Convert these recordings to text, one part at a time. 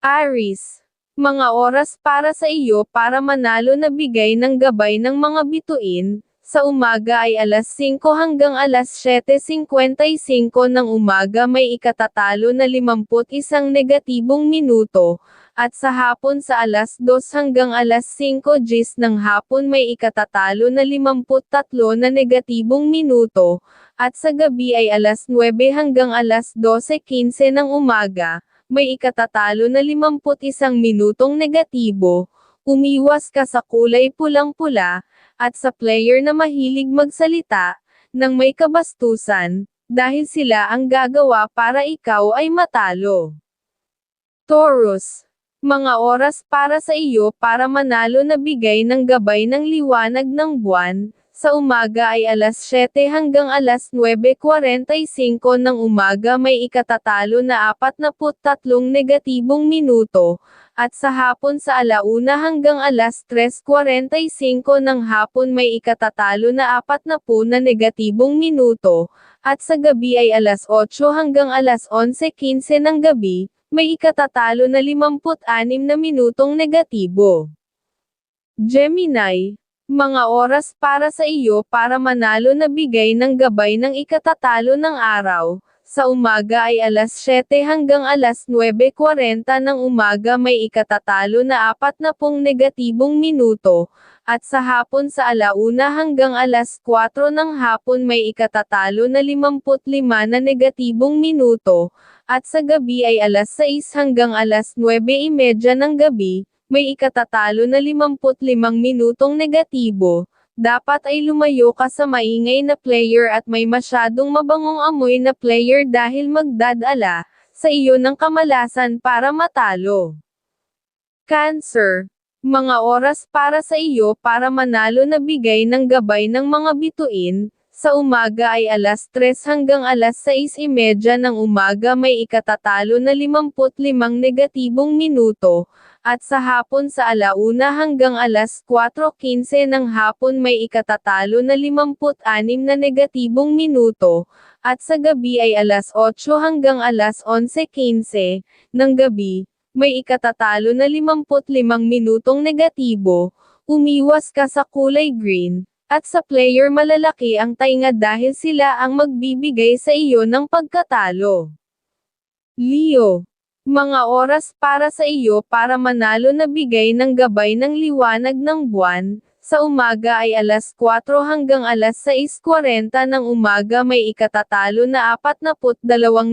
Aris. Mga oras para sa iyo para manalo na bigay ng gabay ng mga bituin, sa umaga ay alas 5 hanggang alas 7.55 ng umaga may ikatatalo na 51 negatibong minuto, at sa hapon sa alas 2 hanggang alas 5 gis ng hapon may ikatatalo na 53 na negatibong minuto, at sa gabi ay alas 9 hanggang alas 12.15 ng umaga, may ikatatalo na 51 minutong negatibo, umiwas ka sa kulay pulang-pula, at sa player na mahilig magsalita, ng may kabastusan, dahil sila ang gagawa para ikaw ay matalo. Taurus. Mga oras para sa iyo para manalo na bigay ng gabay ng liwanag ng buwan, sa umaga ay alas 7 hanggang alas 9.45 ng umaga may ikatatalo na 43 negatibong minuto, at sa hapon sa alauna hanggang alas 3.45 ng hapon may ikatatalo na 40 na negatibong minuto, at sa gabi ay alas 8 hanggang alas 11.15 ng gabi, may ikatatalo na 56 na minutong negatibo. Gemini, mga oras para sa iyo para manalo na bigay ng gabay ng ikatatalo ng araw. Sa umaga ay alas 7 hanggang alas 9.40 ng umaga may ikatatalo na 40 negatibong minuto, at sa hapon sa alauna hanggang alas 4 ng hapon may ikatatalo na 55 na negatibong minuto, at sa gabi ay alas 6 hanggang alas 9.30 ng gabi, may ikatatalo na 55 minutong negatibo, dapat ay lumayo ka sa maingay na player at may masyadong mabangong amoy na player dahil magdadala sa iyo ng kamalasan para matalo. Cancer. Mga oras para sa iyo para manalo na bigay ng gabay ng mga bituin, sa umaga ay alas 3 hanggang alas 6.30 ng umaga may ikatatalo na 55 negatibong minuto, at sa hapon sa alauna hanggang alas 4.15 ng hapon may ikatatalo na 56 na negatibong minuto, at sa gabi ay alas 8 hanggang alas 11.15 ng gabi, may ikatatalo na 55 minutong negatibo, umiwas ka sa kulay green, at sa player malalaki ang tainga dahil sila ang magbibigay sa iyo ng pagkatalo. Leo. Mga oras para sa iyo para manalo na bigay ng gabay ng liwanag ng buwan, sa umaga ay alas 4 hanggang alas 6.40 ng umaga may ikatatalo na 42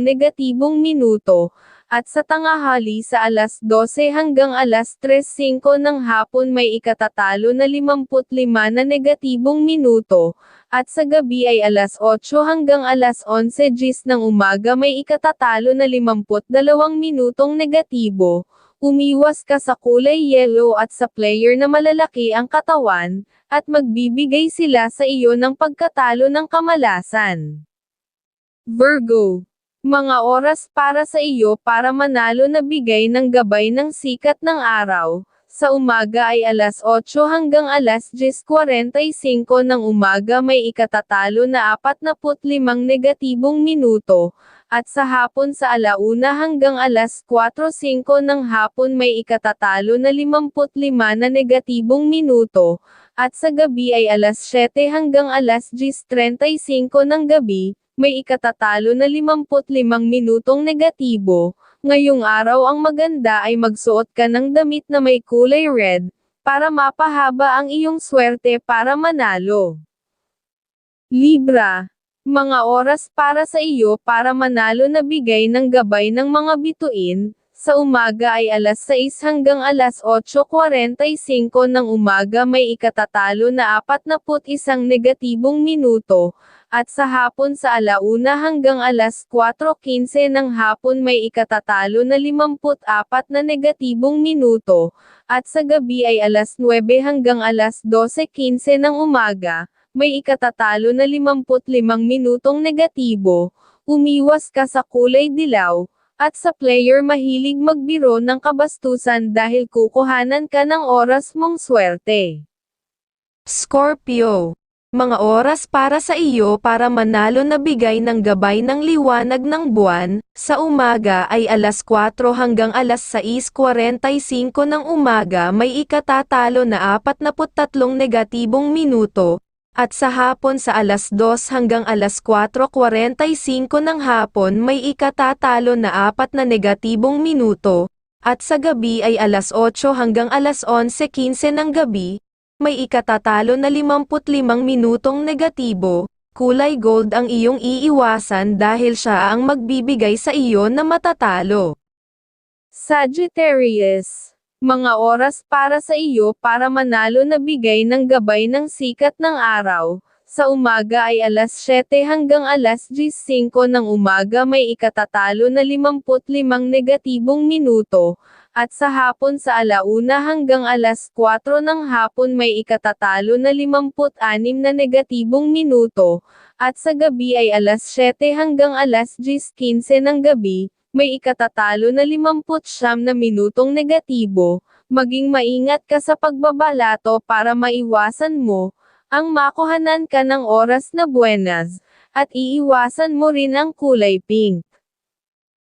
negatibong minuto, at sa tangahali sa alas 12 hanggang alas 3.05 ng hapon may ikatatalo na 55 na negatibong minuto, at sa gabi ay alas 8 hanggang alas 11 gis ng umaga may ikatatalo na 52 minutong negatibo, umiwas ka sa kulay yellow at sa player na malalaki ang katawan, at magbibigay sila sa iyo ng pagkatalo ng kamalasan. Virgo. Mga oras para sa iyo para manalo na bigay ng gabay ng sikat ng araw. Sa umaga ay alas 8 hanggang alas 10.45 ng umaga may ikatatalo na 45 negatibong minuto, at sa hapon sa alauna hanggang alas 4.05 ng hapon may ikatatalo na 55 na negatibong minuto, at sa gabi ay alas 7 hanggang alas 10.35 ng gabi, may ikatatalo na 55 minutong negatibo. Ngayong araw ang maganda ay magsuot ka ng damit na may kulay red, para mapahaba ang iyong swerte para manalo. Libra. Mga oras para sa iyo para manalo na bigay ng gabay ng mga bituin, sa umaga ay alas 6 hanggang alas 8.45 ng umaga may ikatatalo na 41 negatibong minuto, at sa hapon sa alauna hanggang alas 4.15 ng hapon may ikatatalo na 54 na negatibong minuto, at sa gabi ay alas 9 hanggang alas 12.15 ng umaga, may ikatatalo na 55 minutong negatibo, umiwas ka sa kulay dilaw, at sa player mahilig magbiro ng kabastusan dahil kukuhanan ka ng oras mong swerte. Scorpio Mga oras para sa iyo para manalo na bigay ng gabay ng liwanag ng buwan, sa umaga ay alas 4 hanggang alas 6.45 ng umaga may ikatatalo na 43 negatibong minuto, at sa hapon sa alas 2 hanggang alas 4.45 ng hapon may ikatatalo na 4 na negatibong minuto, at sa gabi ay alas 8 hanggang alas 11.15 ng gabi, may ikatatalo na 55 minutong negatibo, kulay gold ang iyong iiwasan dahil siya ang magbibigay sa iyo na matatalo. Sagittarius, mga oras para sa iyo para manalo na bigay ng gabay ng sikat ng araw. Sa umaga ay alas 7 hanggang alas 10.05 ng umaga may ikatatalo na 55 negatibong minuto, at sa hapon sa alauna hanggang alas 4 ng hapon may ikatatalo na 56 na negatibong minuto, at sa gabi ay alas 7 hanggang alas 10.15 ng gabi, may ikatatalo na 59 na minutong negatibo, maging maingat ka sa pagbabalato para maiwasan mo, ang makuhanan ka ng oras na buenas, at iiwasan mo rin ang kulay pink.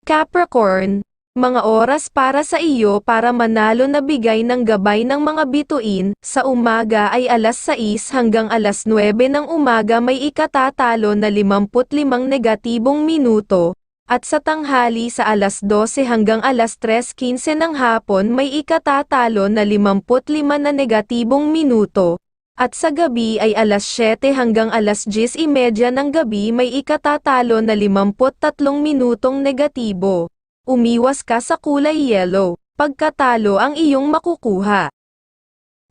Capricorn, mga oras para sa iyo para manalo na bigay ng gabay ng mga bituin, sa umaga ay alas 6 hanggang alas 9 ng umaga may ikatatalo na 55 negatibong minuto, at sa tanghali sa alas 12 hanggang alas 3.15 ng hapon may ikatatalo na 55 na negatibong minuto, at sa gabi ay alas 7 hanggang alas 10.30 ng gabi may ikatatalo na 53 minutong negatibo. Umiwas ka sa kulay yellow, pagkatalo ang iyong makukuha.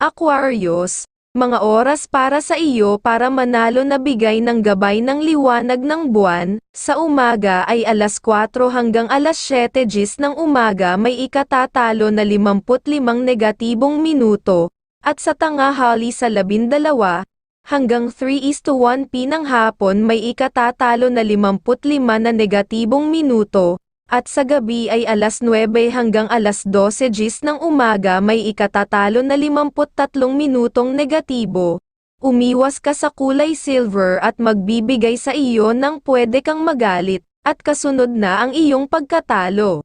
Aquarius, mga oras para sa iyo para manalo na bigay ng gabay ng liwanag ng buwan, sa umaga ay alas 4 hanggang alas 7 gis ng umaga may ikatatalo na 55 negatibong minuto, at sa tanghali sa 12 hanggang 3 is to 1 p ng hapon may ikatatalo na 55 na negatibong minuto, at sa gabi ay alas 9 hanggang alas 12 gis ng umaga may ikatatalo na 53 minutong negatibo. Umiwas ka sa kulay silver at magbibigay sa iyo ng pwede kang magalit, at kasunod na ang iyong pagkatalo.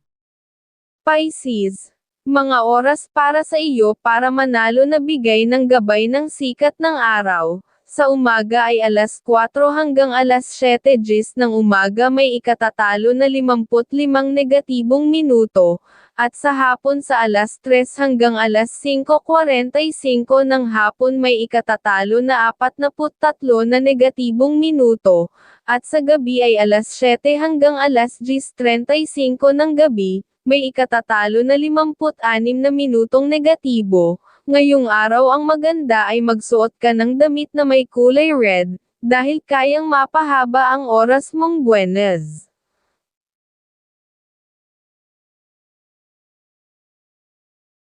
Pisces, mga oras para sa iyo para manalo na bigay ng gabay ng sikat ng araw. Sa umaga ay alas 4 hanggang alas 7 gis ng umaga may ikatatalo na 55 negatibong minuto, at sa hapon sa alas 3 hanggang alas 5.45 ng hapon may ikatatalo na 43 na negatibong minuto, at sa gabi ay alas 7 hanggang alas 10.35 ng gabi, may ikatatalo na 56 na minutong negatibo, Ngayong araw ang maganda ay magsuot ka ng damit na may kulay red, dahil kayang mapahaba ang oras mong buenas.